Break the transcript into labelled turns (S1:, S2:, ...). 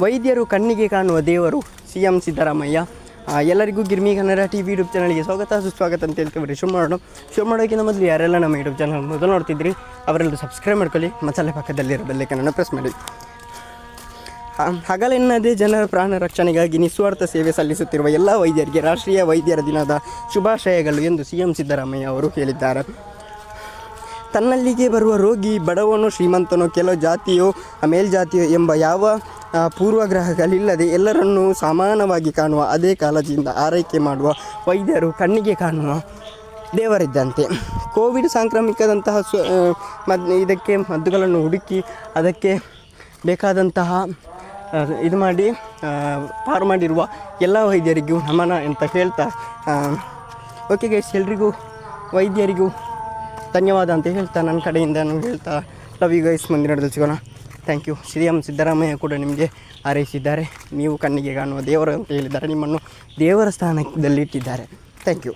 S1: ವೈದ್ಯರು ಕಣ್ಣಿಗೆ ಕಾಣುವ ದೇವರು ಸಿ ಎಂ ಸಿದ್ದರಾಮಯ್ಯ ಎಲ್ಲರಿಗೂ ಗಿರ್ಮಿ ಕನ್ನಡ ಟಿ ವಿ ಯೂಟ್ಯೂಬ್ ಚಾನಲ್ಗೆ ಸ್ವಾಗತ, ಸುಸ್ವಾಗತ ಅಂತ ಹೇಳ್ತೀವಿ ಶುರು ಮಾಡೋಣ. ಶುರು ಮಾಡೋಕ್ಕಿಂತ ಮೊದಲು ಯಾರೆಲ್ಲ ನಮ್ಮ ಯೂಟ್ಯೂಬ್ ಚಾನಲ್ ಮೊದಲು ನೋಡ್ತಿದ್ರಿ, ಅವರೆಲ್ಲರೂ ಸಬ್ಸ್ಕ್ರೈಬ್ ಮಾಡ್ಕೊಳ್ಳಿ ಮಸಾಲೆ ಪಕ್ಕದಲ್ಲಿರೋ ಬೆಲ್ಲೈಕನನ್ನು ಪ್ರೆಸ್ ಮಾಡಿ. ಹಗಲೆನ್ನದೇ ಜನರ ಪ್ರಾಣ ರಕ್ಷಣೆಗಾಗಿ ನಿಸ್ವಾರ್ಥ ಸೇವೆ ಸಲ್ಲಿಸುತ್ತಿರುವ ಎಲ್ಲ ವೈದ್ಯರಿಗೆ ರಾಷ್ಟ್ರೀಯ ವೈದ್ಯರ ದಿನದ ಶುಭಾಶಯಗಳು ಎಂದು ಸಿ ಎಂ ಸಿದ್ದರಾಮಯ್ಯ ಅವರು ಹೇಳಿದ್ದಾರೆ. ತನ್ನಲ್ಲಿಗೆ ಬರುವ ರೋಗಿ, ಬಡವನು, ಶ್ರೀಮಂತನು ಕೆಲವು ಜಾತಿಯೋ ಮೇಲ್ಜಾತಿಯೋ ಎಂಬ ಯಾವ ಪೂರ್ವಗ್ರಹಗಳಿಲ್ಲದೆ ಎಲ್ಲರನ್ನೂ ಸಮಾನವಾಗಿ ಕಾಣುವ ಅದೇ ಕಾಳಜಿಯಿಂದ ಆರೈಕೆ ಮಾಡುವ ವೈದ್ಯರು ಕಣ್ಣಿಗೆ ಕಾಣುವ ದೇವರಿದ್ದಂತೆ. ಕೋವಿಡ್ ಸಾಂಕ್ರಾಮಿಕದಂತಹ ಸ್ವ ಮದ್, ಇದಕ್ಕೆ ಮದ್ದುಗಳನ್ನು ಹುಡುಕಿ ಅದಕ್ಕೆ ಬೇಕಾದಂತಹ ಇದು ಮಾಡಿ ಪಾರು ಮಾಡಿರುವ ಎಲ್ಲ ವೈದ್ಯರಿಗೂ ನಮನ ಅಂತ ಹೇಳ್ತಾ ಓಕೆ ಗೈಸ್ ಎಲ್ರಿಗೂ ವೈದ್ಯರಿಗೂ ಧನ್ಯವಾದ ಅಂತ ಹೇಳ್ತಾ ನನ್ನ ಕಡೆಯಿಂದ ನಾನು ಹೇಳ್ತಾ ಲವ್ ಯು ಗೈಸ್ ಮುಂದಿನ ಸಿಗೋಣ. Thank you Shri M Siddaramaiah ಕೂಡ ನಿಮಗೆ ಹಾರೈಸಿದ್ದಾರೆ. ನೀವು ಕಣ್ಣಿಗೆ ಕಾಣುವ ದೇವರು ಅಂತ ಹೇಳಿದ್ದಾರೆ. ನಿಮ್ಮನ್ನು ದೇವರ ಸ್ಥಾನದಲ್ಲಿ ಇಟ್ಟಿದ್ದಾರೆ. Thank you